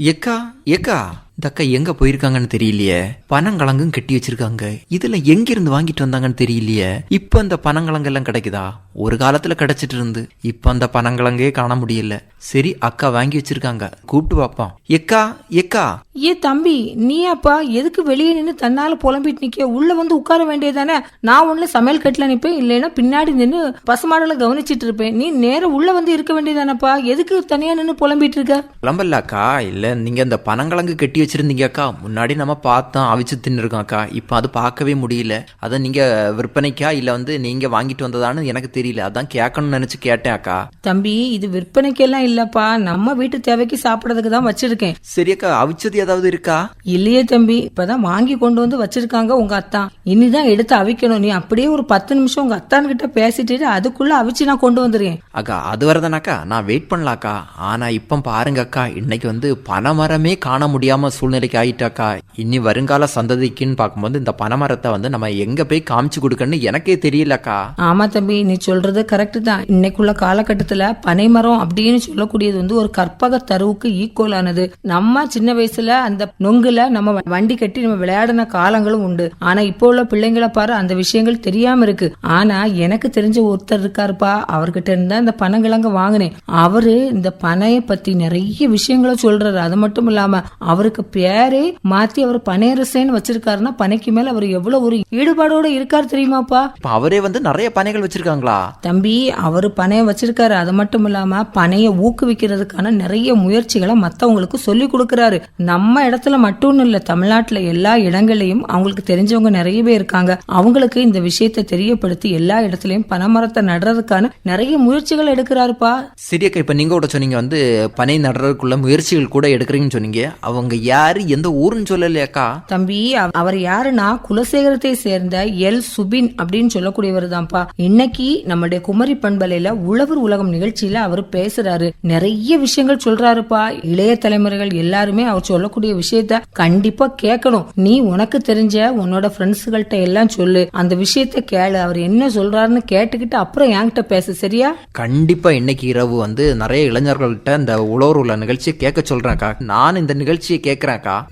எக்கா எக்கா இந்த அக்கா எங்க போயிருக்காங்கன்னு தெரியலையே? பனங்கிழங்கும் கட்டி வச்சிருக்காங்க. இதுல எங்க இருந்து வாங்கிட்டு வந்தாங்கன்னு தெரியலையே? இப்ப அந்த பனங்கிழங்கு எல்லாம் கிடைக்குதா? ஒரு காலத்துல கிடைச்சிட்டு இருந்து. இப்ப அந்த பனங்கிழங்கே காண முடியல. சரி அக்கா வாங்கி வச்சிருக்காங்க. கூப்பிட்டு பார்ப்போம் எக்கா எக்கா ஏ தம்பி நீ அப்பா எதுக்கு வெளியே நின்று தன்னால புலம்பிட்டு நிக்க உள்ள வந்து உட்கார வேண்டியதானே நான் ஒண்ணு சமையல் கட்டில நிப்பேன் இல்லைன்னா பின்னாடி நின்று பசுமாடலை கவனிச்சிட்டு இருப்பேன். நீ நேரம் உள்ள வந்து இருக்க வேண்டியதானப்பா எதுக்கு தனியா நின்று புலம்பிட்டு இருக்க? கிளம்பல அக்கா இல்ல நீங்க அந்த பனங்கிழங்கு கட்டி வச்சிருந்தீங்க அக்கா. முன்னாடி நம்ம பார்த்தோம் அவிச்சு தின்னுருக்கோம் அக்கா. இப்போ அது பார்க்கவே முடியல. அதை நீங்க விற்பனைக்கா? இல்ல வந்து நீங்க வாங்கிட்டு வந்ததான்னு எனக்கு தெரியல. அதான் கேட்கணும்னு நினைச்சு கேட்டேன் அக்கா. தம்பி இது விற்பனைக்கெல்லாம் இல்லப்பா. நம்ம வீட்டு தேவைக்கு சாப்பிடறதுக்கு தான் வச்சிருக்கேன். சரி அக்கா அவிச்சது ஏதாவது இருக்கா? இல்லையே தம்பி. இப்பதான் வாங்கி கொண்டு வந்து வச்சிருக்காங்க உங்க அத்தான் இனிதான் எடுத்து அவிக்கணும். நீ அப்படியே ஒரு பத்து நிமிஷம் உங்க அத்தான் கிட்ட பேசிட்டு அதுக்குள்ள அவிச்சு நான் கொண்டு வந்துருக்கேன் அக்கா அது வரதானாக்கா நான் வெயிட் பண்ணலாக்கா ஆனா இப்ப பாருங்க அக்கா. இன்னைக்கு வந்து பனைமரமே காண முடியாம சூழ்நிலைக்கு ஆயிட்டாக்கா? இனி வருங்கால சந்ததிக்குன்னு பார்க்கும்போது இந்த பனைமரத்தை வந்து நம்ம எங்க போய் காமிச்சு கொடுக்கணும்னு எனக்கே தெரியலக்கா. ஆமா தம்பி நீ சொல்றது கரெக்ட் தான். இன்னைக்குள்ள காலகட்டத்துல பனைமரம் அப்படின்னு சொல்லக்கூடியது வந்து ஒரு கற்பக தருவுக்கு ஈக்குவல் ஆனது. நம்ம சின்ன வயசுல அந்த நொங்குல நம்ம வண்டி கட்டி நம்ம விளையாடின காலங்களும் உண்டு. ஆனா இப்போ உள்ள பிள்ளைங்களை பாரு அந்த விஷயங்கள் தெரியாம இருக்கு. ஆனா எனக்கு தெரிஞ்ச ஒருத்தர் இருக்காருப்பா. அவர்கிட்ட இருந்தா இந்த பனங்கிழங்க வாங்கினேன். அவரு இந்த பனைய பத்தி நிறைய விஷயங்களை சொல்றாரு. அது மட்டும் இல்லாம அவருக்கு பேரே மாத்தி அவர் பனையரசேன்னு வச்சிருக்காருன்னா பனைக்கு மேல அவர் எவ்வளவு ஒரு ஈடுபாடோட இருக்காரு தெரியுமாப்பா? அவரே வந்து நிறைய பனைகள் வச்சிருக்காங்களா? தம்பி அவரு பனைய வச்சிருக்காரு. அது மட்டும் இல்லாம பனைய ஊக்குவிக்கிறதுக்கான நிறைய முயற்சிகளை மத்தவங்களுக்கு சொல்லி கொடுக்கறாரு. நம்ம இடத்துல மட்டும் இல்ல தமிழ்நாட்டுல எல்லா இடங்களையும் அவங்களுக்கு தெரிஞ்சவங்க நிறைய பேர் இருக்காங்க. அவங்களுக்கு இந்த விஷயத்தை தெரியப்படுத்தி எல்லா இடத்துலயும் பனைமரத்தை நடுறதுக்கான நிறைய முயற்சிகள் எடுக்கிறாருப்பா. சரி அக்கா இப்ப நீங்க கூட சொன்னீங்க வந்து பனை நடுறதுக்குள்ள முயற்சிகள் கூட எடுக்கிறீங்கன்னு சொன்னீங்க. அவங்க யாரு எந்த ஊருன்னு சொல்லலையாக்கா? தம்பி அவ- அவர் யாருன்னா குலசேகரத்தை சேர்ந்த எல். சுபின் அப்படின்னு சொல்லக்கூடியவர் தான்ப்பா இன்னைக்கு நம்முடைய குமரி பண்பலையில உழவர் உலகம் நிகழ்ச்சியில அவர் பேசுறாரு. நிறைய விஷயங்கள் சொல்றாருப்பா. இளைய தலைமுறைகள் எல்லாருமே அவர் சொல்லக்கூடிய விஷயத்த கண்டிப்பா கேட்கணும். நீ உனக்கு தெரிஞ்ச உன்னோட ஃப்ரெண்ட்ஸுகள்ட்ட எல்லாம் சொல்லு. அந்த விஷயத்த கேளு. அவர் என்ன சொல்றாருன்னு கேட்டுக்கிட்டு அப்புறம் என்கிட்ட பேசு சரியா? கண்டிப்பா இன்னைக்கு இரவு வந்து நிறைய இளைஞர்கள்ட்ட இந்த உழவர் உள்ள நிகழ்ச்சியை கேட்க சொல்றேன்க்கா. நான் இந்த நிகழ்ச்சியை கேட்கறேன்க்கா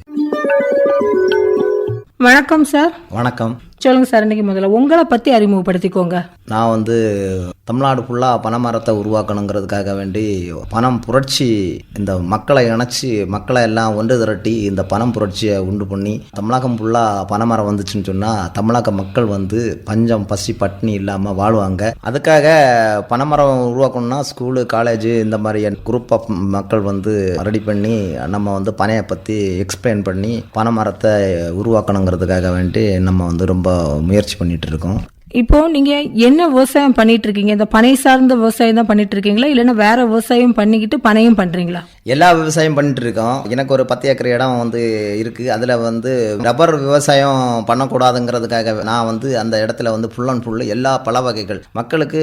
வணக்கம் சார் வணக்கம். சொல்லுங்க சார் இன்னைக்கு முதல்ல. உங்களை பத்தி அறிமுகப்படுத்திக்கோங்க. நான் வந்து தமிழ்நாடு ஃபுல்லாக பனைமரத்தை உருவாக்கணுங்கிறதுக்காக வேண்டி பணம் புரட்சி இந்த மக்களை இணைச்சி மக்களை எல்லாம் ஒன்று திரட்டி இந்த பணம் புரட்சியை உண்டு பண்ணி தமிழகம் ஃபுல்லாக பனைமரம் வந்துச்சுன்னு சொன்னால் தமிழக மக்கள் வந்து பஞ்சம் பசி பட்டினி இல்லாமல் வாழ்வாங்க. அதுக்காக பனைமரம் உருவாக்கணும்னா ஸ்கூலு காலேஜ் இந்த மாதிரி குரூப் ஆஃப் மக்கள் வந்து ரெடி பண்ணி நம்ம வந்து பனையை பற்றி எக்ஸ்பிளைன் பண்ணி பனைமரத்தை உருவாக்கணுங்கிறதுக்காக வேண்டி நம்ம வந்து ரொம்ப முயற்சி பண்ணிகிட்டு இருக்கோம். இப்போ நீங்க என்ன விவசாயம் பண்ணிட்டு இருக்கீங்க இந்த பனை சார்ந்த விவசாயம் தான் பண்ணிட்டு இருக்கீங்களா இல்லைன்னா வேற விவசாயம் பண்ணிக்கிட்டு பனையும் பண்றீங்களா? எல்லா விவசாயம் பண்ணிட்டு இருக்கோம் எனக்கு ஒரு பத்து ஏக்கர் இடம் வந்து இருக்கு. அதில் வந்து ரப்பர் விவசாயம் பண்ணக்கூடாதுங்கிறதுக்காக நான் வந்து அந்த இடத்துல வந்து ஃபுல் அண்ட் ஃபுல்லு எல்லா பழ வகைகள் மக்களுக்கு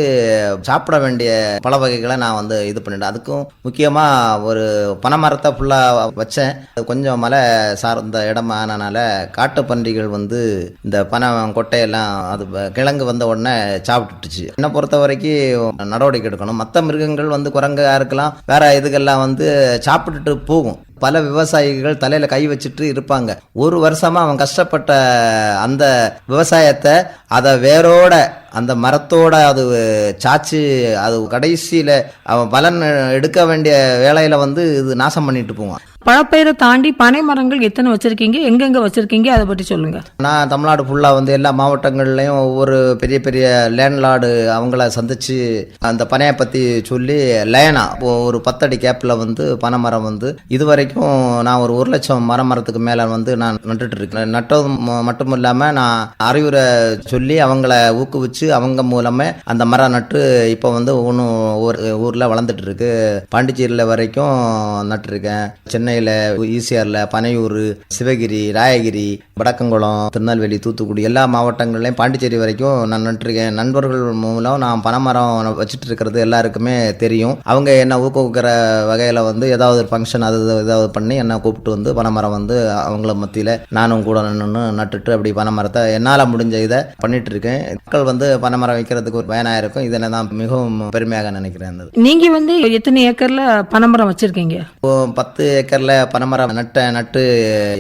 சாப்பிட வேண்டிய பழ வகைகளை நான் வந்து இது பண்ணிட்டேன். அதுக்கும் முக்கியமாக ஒரு பனை மரத்தை ஃபுல்லாக வச்சேன். அது கொஞ்சம் மலை சார்ந்த இடம் ஆனனால காட்டு பன்றிகள் வந்து இந்த பனை கொட்டையெல்லாம் அது கிழங்கு குரங்கு வந்த உடனே சாப்பிட்டுட்டுச்சு. என்னை பொறுத்த வரைக்கும் நடவடிக்கை எடுக்கணும். மற்ற மிருகங்கள் வந்து குரங்காக இருக்கலாம். வேற இதுக்கெல்லாம் வந்து சாப்பிட்டுட்டு போகும். பல விவசாயிகள் தலையில கை வச்சுட்டு இருப்பாங்க. ஒரு வருஷமா அவன் கஷ்டப்பட்ட அந்த விவசாயத்தை அதை வேரோட அந்த மரத்தோட அது சாச்சு அது கடைசியில அவன் பலன் எடுக்க வேண்டிய வேலையில வந்து இது நாசம் பண்ணிட்டு போவான். பழப்பயிரை தாண்டி பனை மரங்கள் எத்தனை வச்சிருக்கீங்க? எங்கெங்க வச்சிருக்கீங்க? அதை பற்றி சொல்லுங்க. நான் தமிழ்நாடு ஃபுல்லாக வந்து எல்லா மாவட்டங்கள்லையும் ஒவ்வொரு பெரிய பெரிய லேண்ட்லார்டு அவங்கள சந்திச்சு அந்த பனையை பற்றி சொல்லி லேனா ஒரு பத்தடி கேப்பில் வந்து பனை மரம் வந்து இது வரைக்கும் நான் ஒரு ஒரு லட்சம் மரம் மரத்துக்கு மேலே வந்து நான் நட்டுட்டு இருக்கேன் நட்டது மட்டும் இல்லாமல் நான் அறிவுரை சொல்லி அவங்கள ஊக்குவிச்சு அவங்க மூலமே அந்த மரம் நட்டு இப்போ வந்து ஒன்றும் ஊர் ஊரில் வளர்ந்துட்டு இருக்கு. பாண்டிச்சேரியில் வரைக்கும் நட்டுருக்கேன் சென்னையில் ஈசிஆரில் பனையூர் சிவகிரி ராயகிரி வடக்கங்குளம் திருநெல்வேலி தூத்துக்குடி எல்லா மாவட்டங்கள்லையும் பாண்டிச்சேரி வரைக்கும் நான் நட்டுருக்கேன் நண்பர்கள் மூலம் நான் பனைமரம் வச்சுட்டு இருக்கிறது எல்லாருக்குமே தெரியும். அவங்க என்ன ஊக்குவிக்கிற வகையில் வந்து ஏதாவது ஒரு ஃபங்க்ஷன் அது ஏதாவது பண்ணி என்னை கூப்பிட்டு வந்து பனைமரம் வந்து அவங்கள மத்தியில் நானும் கூட நின்று நட்டுட்டு அப்படி பனைமரத்தை என்னால் முடிஞ்ச இதை பண்ணிட்டு இருக்கேன் மக்கள் வந்து பனைமரம் வைக்கிறதுக்கு ஒரு பயனாக இருக்கும். இதில் நான் மிகவும் பெருமையாக நினைக்கிறேன் இந்த இது. நீங்க வந்து எத்தனை ஏக்கர்ல பனைமரம் வச்சிருக்கீங்க? பத்து ஏக்கரில் பனைமரம் நட்ட நட்டு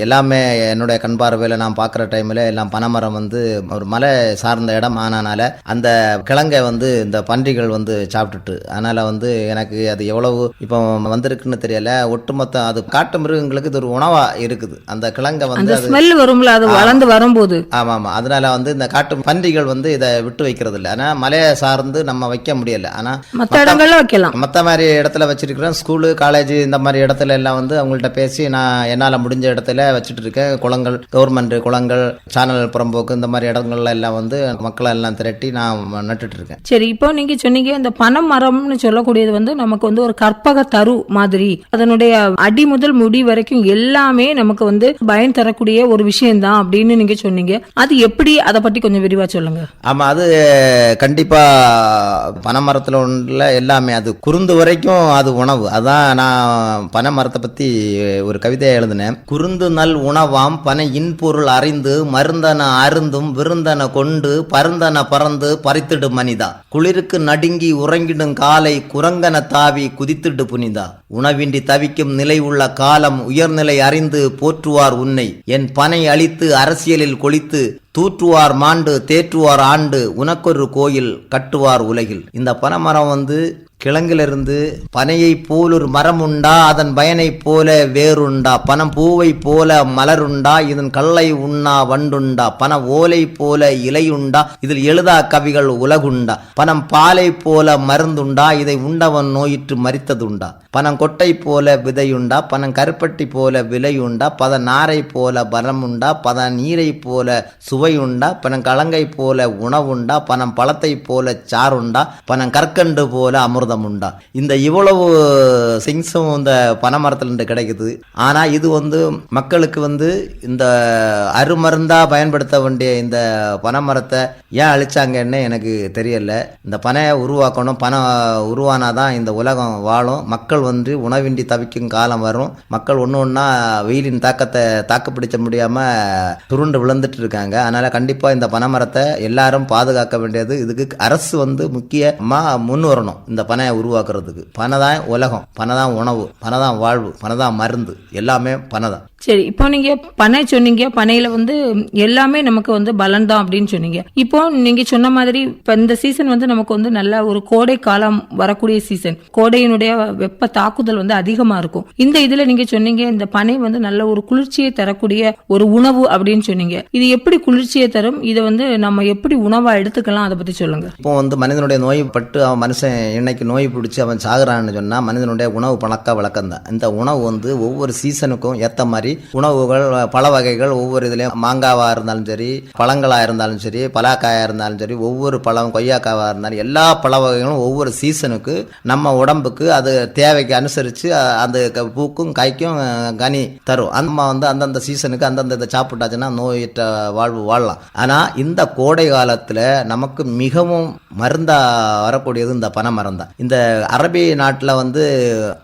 எல்லாமே என்னுடைய கண் பார்வையில் நான் பார்க்குற டைமில் எல்லாம் பனைமரம் வந்து ஒரு மலை சார்ந்த இடம். ஆனனால அந்த கிழங்கை வந்து இந்த பன்றிகள் வந்து சாப்பிட்டுட்டு அதனால் வந்து எனக்கு அது எவ்வளவு இப்போ வந்திருக்குன்னு தெரியல. ஒட்டுமொத்த அது காட்டு மிருகங்களுக்கு இது ஒரு உணவாக இருக்குது. அந்த கிழங்கை வந்து ஸ்மெல் வரும்ல அது வளர்ந்து வரும்போது. ஆமாம். ஆமாம் அதனால வந்து இந்த காட்டு பன்றிகள் வந்து இதை விட்டு வைக்கிறது இல்லை ஆனால் மலையை சார்ந்து நம்ம வைக்க முடியல. ஆனால் மத்த இடங்கள்ல வைக்கலாம். மற்ற மாதிரி இடத்துல வச்சிருக்கிறேன். ஸ்கூலு காலேஜ் இந்த மாதிரி இடத்துல எல்லாம் வந்து அவங்கள்ட்ட பேசி நான் என்னால் முடிஞ்ச இடத்துல வச்சுட்டு இருக்கேன். குளங்கள் கவர்மெண்ட் குளங்கள் சேனல் புறம்போக்கு இந்த மாதிரி இடங்கள்ல எல்லாம் வந்து மக்களை எல்லாம் திரட்டி நான் நட்டுட்டு இருக்கேன். சரி இப்போ நீங்க சொன்னீங்க இந்த பனை மரம்னு சொல்லக்கூடியது வந்து நமக்கு வந்து ஒரு கற்பக தரு மாதிரி அதனுடைய அடி முதல் முடி வரைக்கும் எல்லாமே நமக்கு வந்து பயன் தரக்கூடிய ஒரு விஷயம் தான் அப்படின்னு நீங்க சொன்னீங்க. அது எப்படி? அதை பத்தி கொஞ்சம் விரிவா சொல்லுங்க. ஆமா அது கண்டிப்பா பனைமரத்தில் உள்ள எல்லாமே அது குருந்து வரைக்கும் அது உணவு. அதான் நான் பனைமரத்தை பத்தி ஒரு கவிதையை எழுதினேன். குருந்து நல் உணவாம் பனை இன்பொருள் அறிந்து மருந்தன அருந்தும் விருந்தன கொண்டு பருந்தன பறந்து பறித்திடு மனிதா. குளிருக்கு நடுங்கி உறங்கிடும் காலை குரங்கன தாவி குதித்திடு புனிதா. உணவின்றி தவிக்கும் நிலை உள்ள காலம் உயர்நிலை அறிந்து போற்றுவார் உன்னை. என் பனை அழித்து அரசியலில் கொளித்து தூற்றுவார் மாண்டு தேற்றுவார் ஆண்டு உனக்கொரு கோயில் கட்டுவார் உலகில். இந்த பனைமரம் வந்து கிழங்கிலிருந்து பனையை போல் ஒரு மரம் உண்டா அதன் பயனைப் போல வேறுண்டா பனம் பூவை போல மலருண்டா இதன் கல்லை உண்ணா வண்டுண்டா பன ஓலை போல இலையுண்டா இதில் எழுதா கவிகள் உலகுண்டா பனம் பாலை போல மருந்துண்டா இதை உண்டவன் நோயிற்று மறித்ததுண்டா பனம் கொட்டை போல விதையுண்டா பனம் கருப்பட்டி போல விலையுண்டா பத நாரை போல பலமுண்டா பத நீரை போல சுவையுண்டா பனம் கலங்கை போல உணவுண்டா பனம் பழத்தை போல சாருண்டா பனம் கற்கண்டு போல அமிர்தம் உண்டா இந்த இவ்வளவு சிங்ஸும் இந்த பனைமரத்துல கிடைக்குது. ஆனால் இது வந்து மக்களுக்கு வந்து இந்த அருமருந்தாக பயன்படுத்த வேண்டிய இந்த பனைமரத்தை ஏன் அழிச்சாங்கன்னு எனக்கு தெரியல. இந்த பனையை உருவாக்கணும் பனை உருவானாதான் இந்த உலகம் வாழும். மக்கள் வந்து உணவின்றி தவிக்கும் காலம் வரும். மக்கள் ஒன்று ஒன்றா வெயிலின் தாக்கத்தை தாக்குப்பிடிச்ச முடியாமல் துருண்டு விழுந்துட்டு இருக்காங்க. அதனால் கண்டிப்பாக இந்த பனைமரத்தை எல்லாரும் பாதுகாக்க வேண்டியது. இதுக்கு அரசு வந்து முக்கியமாக முன் வரணும். இந்த பனையை உருவாக்குறதுக்கு. பனை தான் உலகம் பனை தான் உணவு பனை தான் வாழ்வு பனை தான் மருந்து. எல்லாமே பனை தான். சரி இப்போ நீங்க பனை சொன்னீங்க பனையில வந்து எல்லாமே நமக்கு வந்து பலன் தான் அப்படின்னு சொன்னீங்க. இப்போ நீங்க சொன்ன மாதிரி இப்ப இந்த சீசன் வந்து நமக்கு வந்து நல்ல ஒரு கோடை காலம் வரக்கூடிய சீசன் கோடையினுடைய வெப்ப தாக்குதல் வந்து அதிகமா இருக்கும். இந்த இதுல நீங்க சொன்னீங்க இந்த பனை வந்து நல்ல ஒரு குளிர்ச்சியை தரக்கூடிய ஒரு உணவு அப்படின்னு சொன்னீங்க. இது எப்படி குளிர்ச்சியை தரும்? இதை வந்து நம்ம எப்படி உணவா எடுத்துக்கலாம்? அதை பத்தி சொல்லுங்க. இப்போ வந்து மனிதனுடைய நோய்பட்டு அவன் மனுஷன் இன்னைக்கு நோய் பிடிச்சி அவன் சாகுறான்னு சொன்னால் மனிதனுடைய உணவு பழக்க வழக்கம் தான் இந்த உணவு வந்து ஒவ்வொரு சீசனுக்கும் ஏற்ற மாதிரி உணவுகள் பல வகைகள் ஒவ்வொரு இதுலேயும் மாங்காவாக இருந்தாலும் சரி பழங்களாக இருந்தாலும் சரி பலாக்காயாக இருந்தாலும் சரி ஒவ்வொரு பழம் கொய்யாக்காவாக இருந்தாலும் எல்லா பழ வகைகளும் ஒவ்வொரு சீசனுக்கு நம்ம உடம்புக்கு அது தேவைக்கு அனுசரித்து அந்த க- பூக்கும் காய்க்கும் கனி தரும். அந்த வந்து அந்தந்த சீசனுக்கு அந்தந்த இதை சாப்பிட்டாச்சுன்னா நோயற்ற வாழ்வு வாழலாம். ஆனால் இந்த கோடை காலத்தில் நமக்கு மிகவும் மருந்தாக வரக்கூடியது இந்த பனை மரம் தான் இந்த அரபி நாட்டில் வந்து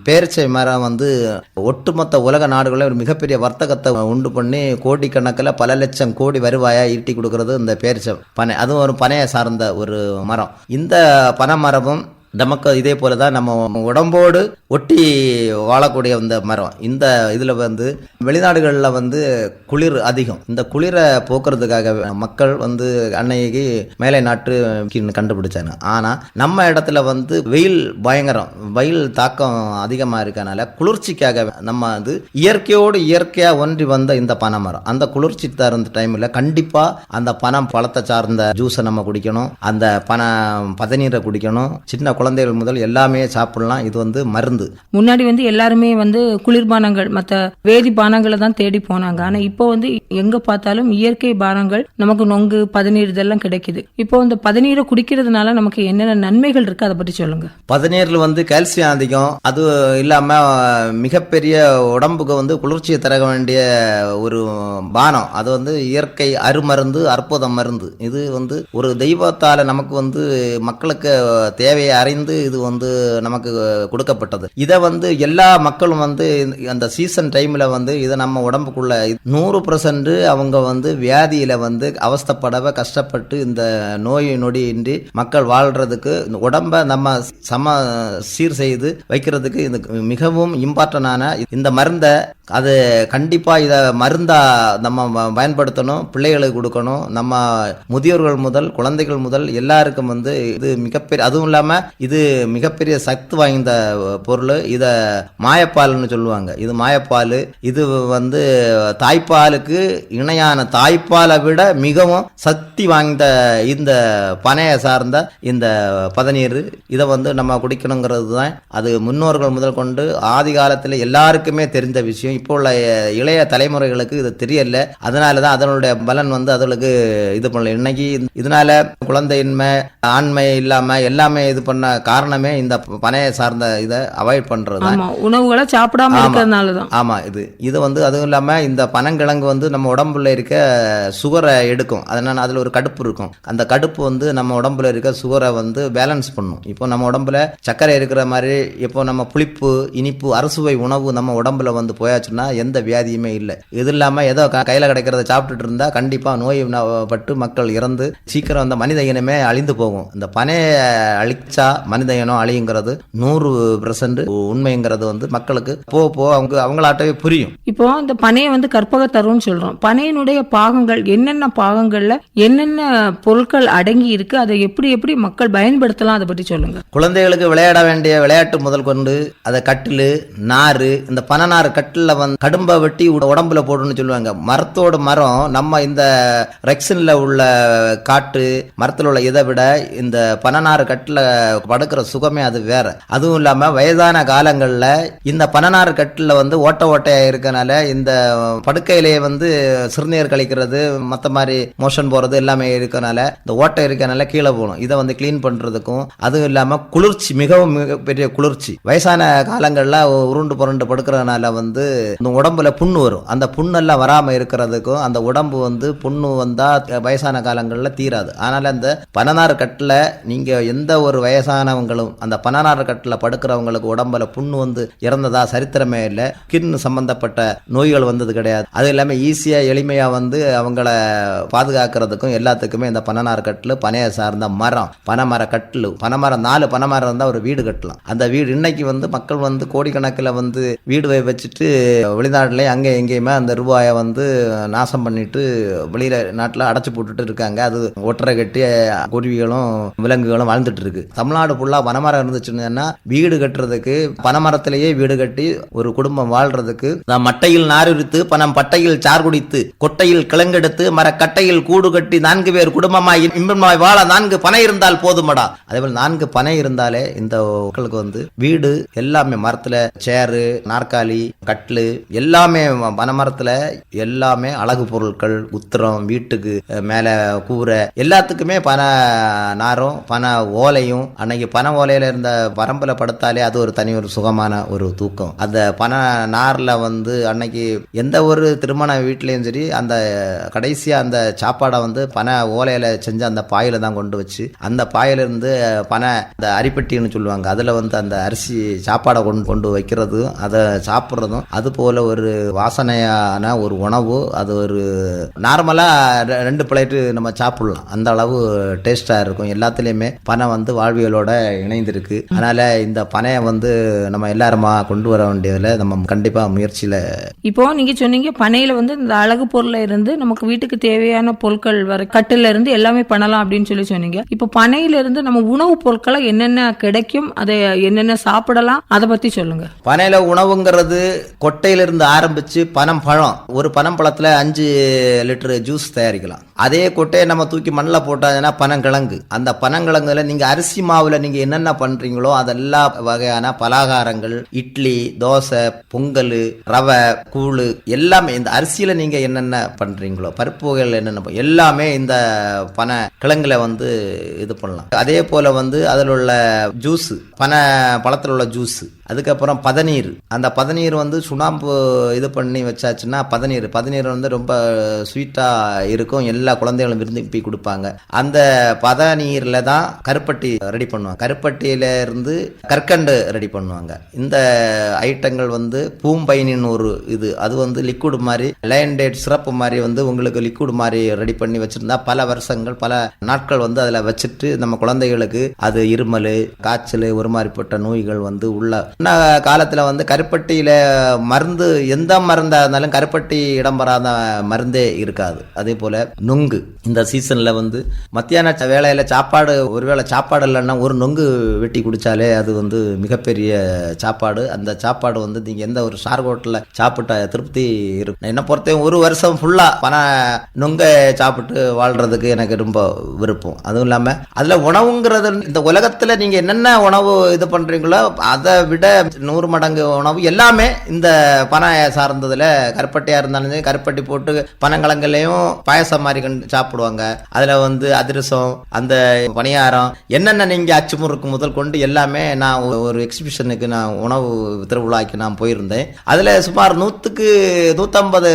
பேரிச்சை மரம் வந்து ஒட்டுமொத்த உலக நாடுகளில் ஒரு மிகப்பெரிய வர்த்தகத்தை உண்டு பண்ணி கோடிக்கணக்கில் பல லட்சம் கோடி வருவாயாக ஈட்டி கொடுக்கறது இந்த பேரிச்சை பனை. அதுவும் ஒரு பனையை சார்ந்த ஒரு மரம். இந்த பனை மரமும் நமக்கு இதே போல தான் நம்ம உடம்போடு ஒட்டி வாழக்கூடிய இந்த மரம். இந்த இதில் வந்து வெளிநாடுகளில் வந்து குளிர் அதிகம். இந்த குளிரை போக்குறதுக்காக மக்கள் வந்து அன்னைக்கு மேலை நாட்டு கண்டுபிடிச்சாங்க. ஆனால் நம்ம இடத்துல வந்து வெயில் பயங்கரம். வெயில் தாக்கம் அதிகமாக இருக்கனால குளிர்ச்சிக்காக நம்ம வந்து இயற்கையோடு இயற்கையாக ஒன்றி வந்த இந்த பனை மரம். அந்த குளிர்ச்சி தருந்த டைமில் கண்டிப்பாக அந்த பனம் பழத்தை சார்ந்த ஜூஸை நம்ம குடிக்கணும். அந்த பனை பதநீரை குடிக்கணும். சின்ன குழந்தைகள் முதல் எல்லாமே சாப்பிடலாம். இது வந்து மருந்து. முன்னாடி வந்து எல்லாருமே வந்து குளிர்பானங்கள் மத்த வேதி பானங்களை தான் தேடி போனாங்க. ஆனா இப்போ வந்து எங்க பார்த்தாலும் இயற்கை பானங்கள் நமக்கு நொங்கு பதநீர் இதெல்லாம் கிடைக்குது. இப்போ இந்த பதநீரை குடிக்கிறதுனால நமக்கு என்னென்ன நன்மைகள் இருக்கு? அதை பத்தி சொல்லுங்க. பதநீரில் வந்து கால்சியம் அதிகம். அது இல்லாமல் மிகப்பெரிய உடம்புக்கு வந்து குளிர்ச்சியை தர வேண்டிய ஒரு பானம். அது வந்து இயற்கை அருமருந்து அற்புத மருந்து. இது வந்து ஒரு தெய்வத்தால் நமக்கு வந்து மக்களுக்கு தேவையை அறிந்து அறிந்து இது வந்து நமக்கு கொடுக்கப்பட்டது. இதை வந்து எல்லா மக்களும் வந்து அந்த சீசன் டைமில் வந்து இதை நம்ம உடம்புக்குள்ள நூறு பர்சன்ட் அவங்க வந்து வியாதியில் வந்து அவஸ்தைப்படவ கஷ்டப்பட்டு இந்த நோய் நொடியின்றி மக்கள் வாழ்கிறதுக்கு இந்த உடம்பை நம்ம சம சீர் செய்து வைக்கிறதுக்கு இது மிகவும் இம்பார்ட்டன்டான இந்த மருந்தை அது கண்டிப்பாக இதை மருந்தா நம்ம ப- பயன்படுத்தணும் பிள்ளைகளுக்கு கொடுக்கணும். நம்ம முதியோர்கள் முதல் குழந்தைகள் முதல் எல்லாருக்கும் வந்து இது மிகப்பெரிய அதுவும் இல்லாமல் இது மிகப்பெரிய சக்தி வாய்ந்த பொருள். இதை மாயப்பால்னு சொல்லுவாங்க. இது மாயப்பால். இது வந்து தாய்ப்பாலுக்கு இணையான தாய்ப்பாலை விட மிகவும் சக்தி வாய்ந்த இந்த பனையை சார்ந்த இந்த பதநீர். இதை வந்து நம்ம குடிக்கணுங்கிறது தான் அது முன்னோர்கள் முதல் கொண்டு ஆதி காலத்தில் எல்லாருக்குமே தெரிந்த விஷயம். இப்போ உள்ள இளைய தலைமுறைகளுக்கு இது தெரியல. அதனால தான் அதனுடைய பலன் வந்து அதுகளுக்கு இது பண்ணல. இன்னைக்கு இதனால குழந்தையின்மை ஆண்மை இல்லாம எல்லாமே இது பண்ண காரணமே இந்த பனையை சார்ந்த இதை அவாய்ட் பண்றது தான் உணவுகளை சாப்பிடாம ஆமா. இருக்கிறதுனாலதான். ஆமா இது இது வந்து அதுவும் இல்லாம இந்த பனங்கிழங்கு வந்து நம்ம உடம்புல இருக்க சுகரை எடுக்கும். அதனால அதுல ஒரு கடுப்பு இருக்கும். அந்த கடுப்பு வந்து நம்ம உடம்புல இருக்க சுகரை வந்து பேலன்ஸ் பண்ணும். இப்போ நம்ம உடம்புல சர்க்கரை இருக்கிற மாதிரி இப்போ நம்ம புளிப்பு இனிப்பு அறுசுவை உணவு நம்ம உடம்புல வந்து போயாச்சுன்னா எந்த வியாதியுமே இல்லை. இது இல்லாம ஏதோ க- கையில கிடைக்கிறத சாப்பிட்டுட்டு இருந்தா கண்டிப்பா நோய் பட்டு மக்கள் இறந்து சீக்கிரம் அந்த மனித இனமே அழிந்து போகும். இந்த பனையை அழிச்சா மனித இனம் அழியுங்கிறது நூறு பெர்சன்ட் உண்மைங்கிறது வந்து மக்களுக்கு போக போக அவங்க அவங்களாட்டவே புரியும். இப்போ இந்த பனையை வந்து கற்பக தரும்னு சொல்றோம். பனையினுடைய பாகங்கள் என்னென்ன பாகங்கள்ல என்னென்ன பொருட்கள் அடங்கி இருக்கு அதை எப்படி எப்படி மக்கள் பயன்படுத்தலாம் அதை பத்தி சொல்லுங்க. குழந்தைகளுக்கு விளையாட வேண்டிய விளையாட்டு முதல் கொண்டு அதை கட்டில் நாறு இந்த பனநாறு கட்டில் வந்து கடும்பை வெட்டி உட- உடம்புல போடணும்னு சொல்லுவாங்க. மரத்தோட மரம் நம்ம இந்த ரெக்ஸனில் உள்ள காட்டு மரத்தில் உள்ள இதை விட இந்த பனநாறு கட்டில் படுக்கிற சுகமே அது வேற. அதுவும் இல்லாமல் வயதான காலங்களில் இந்த பனநாறு கட்டில் வந்து ஓட்ட ஓட்டையாக இருக்கனால இந்த படுக்கையிலேயே வந்து சிறுநீர் கழிக்கிறது மற்ற மாதிரி மோஷன் போகிறது எல்லாமே இருக்கனால இந்த ஓட்டை இருக்கனால கீழே போகணும். இதை வந்து க்ளீன் பண்ணுறதுக்கும் அதுவும் இல்லாமல் குளிர்ச்சி மிகவும் மிகப்பெரிய குளிர்ச்சி. வயசான காலங்களில் உருண்டு புரண்டு படுக்கிறதுனால வந்து இந்த உடம்புல புண்ணு வரும். அந்த புண்ணெல்லாம் வராமல் இருக்கிறதுக்கும் அந்த உடம்பு வந்து புண்ணு வந்தால் வயசான காலங்களில் தீராது. அதனால் அந்த பனநாறு கட்டில் நீங்கள் எந்த ஒரு வயசானவங்களும் அந்த பனநாறு கட்டில் படுக்கிறவங்களுக்கு உடம்புல புண்ணு வந்து இறந்ததா சரித்திரமே இல்லை. கின் சம்பந்தப்பட்ட நோய்கள் வந்தது கிடையாது. அது இல்லாமல் ஈஸியாக எளிமையாக வந்து அவங்கள பாதுகாக்கிறதுக்கும் எல்லாத்துக்குமே இந்த பனநாறு கட்டில் பனையை சார்ந்த மரம் பனைமர கட்டில் பனைமரம் நாலு பனைமரம் இருந்தால் ஒரு வீடு கட்டலாம். அந்த வீடு இன்னைக்கு வந்து மக்கள் வந்து கோடிக்கணக்கில் வந்து வீடு வை- வச்சுட்டு வெளிநாட்டிலே அங்கே எங்கேயுமே அந்த ரூபாயை வந்து நாசம் பண்ணிட்டு வெளியில நாட்டில் அடைச்சு போட்டுட்டு இருக்காங்க. அது ஒட்டரை கட்டி குருவிகளும் விலங்குகளும் வாழ்ந்துட்டு இருக்கு. தமிழ்நாடு ஃபுல்லாக பனைமரம் இருந்துச்சுன்னா வீடு கட்டுறதுக்கு பனைமரத்திலேயே வீடு கட்டி ஒரு குடும்பம் வாழ்றதுக்கு நான் மட்டையில் நாரித்து பணம் பட்டையில் சார் குடித்து கொட்டையில் கிழங்கெடுத்து மரக்கட்டையில் கூடு கட்டி நான்கு பேர் குடும்பமாய் இன்பமாய் வாழ நான்கு பனை இருந்தால் போதுமடா. அதேபோல் நான்கு பனை இருந்தாலே இந்த மக்களுக்கு வந்து வீடு எல்லாமே மரத்துல சேரு நாற்காலி எல்லாமே பனை எல்லாமே அழகு பொருட்கள் உத்திரம் வீட்டுக்கு மேலே கூரை எல்லாத்துக்குமே பனை நாரும் பனை ஓலையும் அன்னைக்கு பனை ஓலையில் இருந்த வரம்பில் படுத்தாலே அது ஒரு தனி ஒரு சுகமான ஒரு தூக்கம். அந்த பனை நாரில் வந்து அன்னைக்கு எந்த ஒரு திருமண வீட்லேயும் சரி அந்த கடைசியாக அந்த சாப்பாடை வந்து பனை ஓலையில் செஞ்ச அந்த பாயில் தான் கொண்டு வச்சு அந்த பாயிலிருந்து பனை அந்த அரிப்பெட்டின்னு சொல்லுவாங்க அதில் வந்து அந்த அரிசி சாப்பாடை கொண்டு கொண்டு வைக்கிறதும் அதை சாப்பிட்றதும் அது போல ஒரு வாசனையான ஒரு உணவு. அது ஒரு நார்மலா ரெ- ரெண்டு பிளேட்டு நம்ம சாப்பிடலாம். அந்த அளவு டேஸ்டா இருக்கும். எல்லாத்துலயுமே பனை வந்து வாழ்வியலோட இணைந்திருக்கு. அதனால இந்த பனையை வந்து நம்ம எல்லாருமா கொண்டு வர வேண்டியதுல நம்ம கண்டிப்பா முயற்சியில இப்போ நீங்க சொன்னீங்க பனையில வந்து இந்த அழகு பொருள்ல இருந்து நமக்கு வீட்டுக்கு தேவையான பொருட்கள் வர கட்டில இருந்து எல்லாமே பண்ணலாம் அப்படின்னு சொல்லி சொன்னீங்க. இப்போ பனையில இருந்து நம்ம உணவு பொருட்களை என்னென்ன கிடைக்கும் அதை என்னென்ன சாப்பிடலாம் அதை பத்தி சொல்லுங்க. பனையில உணவுங்கிறது கொட்டையிலிருந்து ஆரம்பித்து பனம் பழம் ஒரு பனம் பழத்தில் அஞ்சு லிட்டரு ஜூஸ் தயாரிக்கலாம். அதே கொட்டையை நம்ம தூக்கி மண்ணில் போட்டாங்கன்னா பனங்கிழங்கு. அந்த பனங்கிழங்குல நீங்கள் அரிசி மாவில் நீங்கள் என்னென்ன பண்ணுறீங்களோ அதெல்லா வகையான பலகாரங்கள் இட்லி தோசை பொங்கல் ரவை கூழு எல்லாமே இந்த அரிசியில் நீங்கள் என்னென்ன பண்ணுறீங்களோ பருப்பு வகைகள் என்னென்ன எல்லாமே இந்த பனை கிழங்குல வந்து இது பண்ணலாம். அதே போல் வந்து அதில் உள்ள ஜூஸு பனை பழத்தில் உள்ள ஜூஸு. அதுக்கப்புறம் பதநீர். அந்த பதநீர் வந்து சுண்ணாம்பு இது பண்ணி வச்சாச்சுன்னா பதநீர். பதநீர் வந்து ரொம்ப ஸ்வீட்டாக இருக்கும். எல்லா குழந்தைகளும் விரும்பி கொடுப்பாங்க. அந்த பதநீரில் தான் கருப்பட்டி ரெடி பண்ணுவாங்க. கருப்பட்டியில இருந்து கற்கண்டு ரெடி பண்ணுவாங்க. இந்த ஐட்டங்கள் வந்து பூம்பைனின் ஒரு இது. அது வந்து லிக்விட் மாதிரி லயன் டேட் சிறப்பு மாதிரி வந்து உங்களுக்கு லிக்விட் மாதிரி ரெடி பண்ணி வச்சுருந்தா பல வருஷங்கள் பல நாட்கள் வந்து அதில் வச்சுட்டு நம்ம குழந்தைகளுக்கு அது இருமல் காய்ச்சல் ஒரு மாதிரிப்பட்ட நோய்கள் வந்து உள்ள காலத்தில் வந்து கருப்பட்டியில் மருந்து எந்த மருந்தாக இருந்தாலும் கருப்பட்டி இடம் பெறாத மருந்தே இருக்காது. அதே போல் நுங்கு. இந்த சீசனில் வந்து மத்தியான ச- சாப்பாடு ஒருவேளை சாப்பாடு இல்லைன்னா ஒரு நொங்கு வெட்டி குடித்தாலே அது வந்து மிகப்பெரிய சாப்பாடு. அந்த சாப்பாடு வந்து நீங்கள் எந்த ஒரு ஸ்டார் ஹோட்டலில் சாப்பிட்ட திருப்தி இருக்கும் என்னை பொறுத்தவரைக்கும் ஒரு வருஷம் ஃபுல்லாக பண நொங்கை சாப்பிட்டு வாழ்கிறதுக்கு எனக்கு ரொம்ப விருப்பம். அதுவும் இல்லாமல் அதில் உணவுங்கிறது இந்த உலகத்தில் நீங்கள் என்னென்ன உணவு இது பண்ணுறீங்களோ அதை விட நூறு மடங்கு உணவு. எல்லாமே இந்த பனை சார்ந்ததில் கருப்பட்டியா இருந்தாலும் சரி, கருப்பட்டி போட்டு பனங்கிழங்குலையும் பாயசம் மாதிரி சாப்பிடுவாங்க. அதில் வந்து அதிரசம் அந்த பணியாரம் என்னென்ன நீங்கள் அச்சுமுறுக்கு முதல் கொண்டு எல்லாமே நான் ஒரு எக்ஸிபிஷனுக்கு நான் உணவு திருவிழாக்கு நான் போயிருந்தேன். அதில் சுமார் நூற்றுக்கு நூற்றம்பது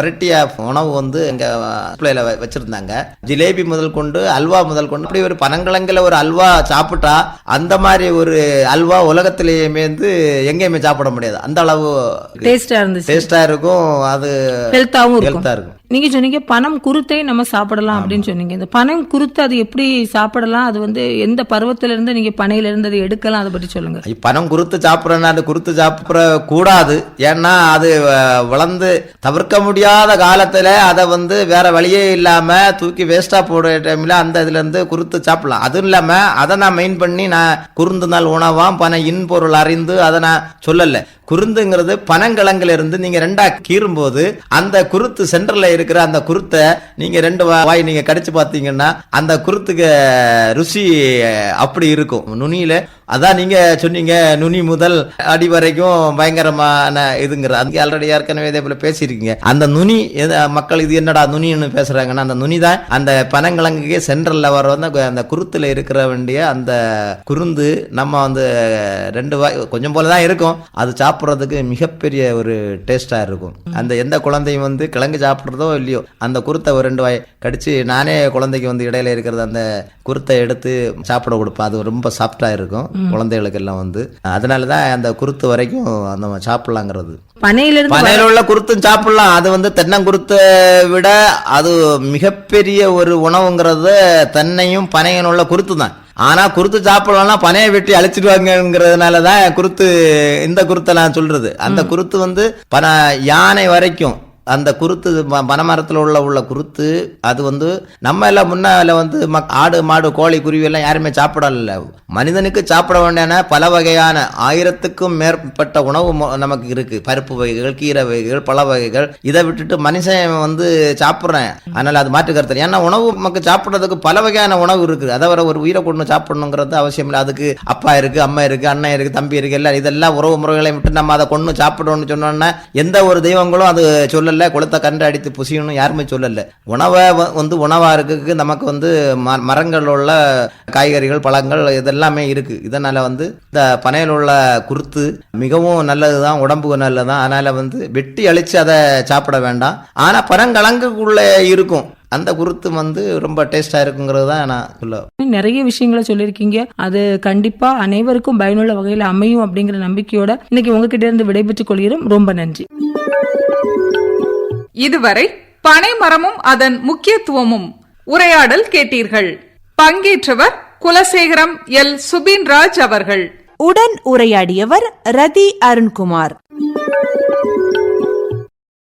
வெரைட்டி ஆஃப் உணவு வந்து எங்கள் பிள்ளையில வச்சுருந்தாங்க. ஜிலேபி முதல் கொண்டு அல்வா முதல் கொண்டு அப்படி ஒரு பனங்கிழங்குல ஒரு அல்வா சாப்பிட்டா அந்த மாதிரி ஒரு அல்வா உலகத்திலேயுமே வந்து எங்கேயுமே சாப்பிட முடியாது. அந்த அளவு டேஸ்டா இருந்துச்சு. டேஸ்டா இருக்கும். அது ஹெல்த்தாவும் இருக்கும். ஹெல்த்தா இருக்கும். நீங்க சொன்னீங்க பனம் குருத்தை நம்ம சாப்பிடலாம் அப்படின்னு சொன்னீங்க. இந்த பனம் குருத்து அது எப்படி சாப்பிடலாம்? அது வந்து எந்த பருவத்துல இருந்து நீங்க பனையில இருந்து அதை எடுக்கலாம்? அதை பற்றி சொல்லுங்க. ஐ, பனம் குருத்து சாப்பிட்றேன்னா அது குருத்து சாப்பிட கூடாது. ஏன்னா அது வளர்ந்து தவிர்க்க முடியாத காலத்துல அதை வந்து வேற வழியே இல்லாம தூக்கி வேஸ்டா போடுற டைம்ல அந்த இதுல இருந்து குருத்து சாப்பிடலாம். அதுவும் இல்லாம அதை நான் மெயின் பண்ணி நான் குருந்து நாள் உணவாம் பன இன்பொருள் அறிந்து அதை நான் சொல்லல. குருந்துங்கிறது பனங்கிழங்குல இருந்து நீங்க ரெண்டா கீறும்போது அந்த குருத்து சென்டர்ல இருக்கிற அந்த குருத்தை நீங்க ரெண்டு வா- வாய் நீங்க கடிச்சு பார்த்தீங்கன்னா அந்த குருத்துக்கு ருசி அப்படி இருக்கும். நுனியில அதான் நீங்க சொன்னீங்க நுனி முதல் அடி வரைக்கும் பயங்கரமான இதுங்கிற அதுக்கு ஆல்ரெடி ஏற்கனவே இதே போல பேசியிருக்கீங்க. அந்த நுனி மக்கள் இது என்னடா நுனின்னு பேசுறாங்கன்னா அந்த நுனி தான் அந்த பனங்கிழங்குக்கே சென்ட்ரல்ல வர வந்து அந்த- குருத்தில் குருத்துல இருக்கிற வேண்டிய அந்த குருந்து நம்ம வந்து ரெண்டு வாய் கொஞ்சம் போல தான் இருக்கும். அது சாப்பிட்றதுக்கு மிகப்பெரிய ஒரு டேஸ்டா இருக்கும். அந்த எந்த குழந்தையும் வந்து கிழங்கு சாப்பிட்றதோ இல்லையோ அந்த குருத்தை ஒரு ரெண்டு வாய் கடிச்சு நானே குழந்தைக்கு வந்து இடையில இருக்கிறது அந்த குருத்தை எடுத்து சாப்பிட கொடுப்பேன். அது ரொம்ப சாஃப்டா இருக்கும் குழந்தைகளுக்கு எல்லாம் வந்து. அதனால தான் அந்த குருத்து வரைக்கும் அந்த சாப்பிடலாங்கிறது. பனையில பனையில உள்ள குருத்தும் சாப்பிடலாம். அது வந்து தென்னங்குருத்தை விட அது மிகப்பெரிய ஒரு உணவுங்கிறது தென்னையும் பனையும் உள்ள குருத்து தான். ஆனா குருத்து சாப்பிடலாம்னா பனையை வெட்டி அழிச்சிடுவாங்கிறதுனால தான் குருத்து இந்த குருத்தை நான் சொல்றது. அந்த குருத்து வந்து பன யானை வரைக்கும் அந்த குருத்து ம- உள்ள உள்ள குருத்து அது வந்து நம்ம எல்லாம் முன்னால வந்து மக்- ஆடு மாடு கோழி குருவி எல்லாம் யாருமே சாப்பிடல. மனிதனுக்கு சாப்பிட வேண்டியன பல வகையான ஆயிரத்துக்கும் மேற்பட்ட உணவு மொ- நமக்கு இருக்கு. பருப்பு வகைகள் கீரை வகைகள் பல வகைகள். இதை விட்டுட்டு மனுஷன் வந்து சாப்பிட்றேன். அதனால அது மாற்று கருத்து ஏன்னா உணவு நமக்கு சாப்பிட்றதுக்கு பல வகையான உணவு இருக்குது. அதை வர ஒரு உயிரை கொண்டு சாப்பிடணுங்கிறது அவசியம் இல்லை. அதுக்கு அப்பா இருக்கு அம்மா இருக்கு அண்ணன் இருக்கு தம்பி இருக்கு எல்லாம் இதெல்லாம் உறவு முறைகளை விட்டு நம்ம அதை கொண்டு சாப்பிடணும்னு சொன்னோன்னா எந்த ஒரு தெய்வங்களும் அது சொல்லல. குளத்தை கண்டு அடித்து புசியணும் யாருமே சொல்லல. உணவை வந்து உணவா இருக்கு நமக்கு வந்து ம- மரங்கள் உள்ள காய்கறிகள் பழங்கள் இதெல்லாமே இருக்கு. இதனால வந்து இந்த பனையில் உள்ள குருத்து மிகவும் நல்லதுதான் உடம்புக்கு நல்லது தான் அதனால வந்து வெட்டி அழிச்சு அதை சாப்பிட வேண்டாம். ஆனா பரங்கலங்குக்குள்ளே இருக்கும். அந்த குருத்து வந்து ரொம்ப டேஸ்டா இருக்குங்கிறது தான் நான் சொல்ல நிறைய விஷயங்களை சொல்லியிருக்கீங்க. அது கண்டிப்பா அனைவருக்கும் பயனுள்ள வகையில் அமையும் அப்படிங்கிற நம்பிக்கையோட இன்னைக்கு உங்ககிட்ட இருந்து விடைபெற்றுக் கொள்கிறோம். ரொம்ப நன்றி. இதுவரை பனைமரமும் அதன் முக்கியத்துவமும் உரையாடல் கேட்டீர்கள். பங்கேற்றவர் குலசேகரம் எல். சுபின்ராஜ் அவர்கள். உடன் உரையாடியவர் ரதி அருண்குமார்.